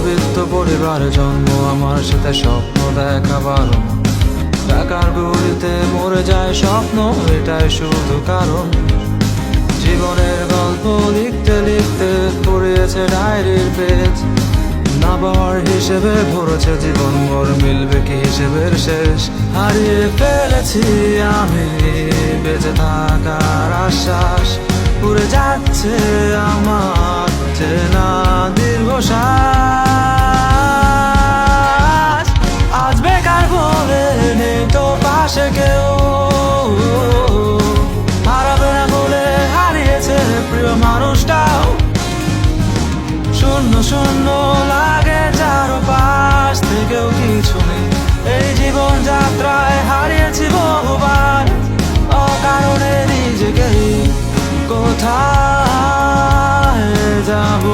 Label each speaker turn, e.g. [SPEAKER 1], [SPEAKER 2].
[SPEAKER 1] মধ্যবিত্ত পরিবারে জন্ম, আমার সাথে স্বপ্ন দেখা বারণ। টাকার গুলিতে মরে যায় স্বপ্ন, এটাই শুধু কারণ। জীবনের গল্প লিখতে লিখতে পড়িয়েছে ডায়েরির পেজ। না পাওয়ার হিসেবে ভরেছে জীবন, মোর মিলবে কি হিসেবের শেষ। হারিয়ে ফেলেছি আমি, বেঁচে থাকার আশ্বাস। পুরে যাচ্ছে আমার চেনা দীর্ঘশ্বাস। শূন্য শূন্য লাগে চারপাশ থেকেও কিছু নেই। এই জীবন যাত্রায় হারিয়েছি বহুবার, অকারণে নিজেকে কোথায় যাব?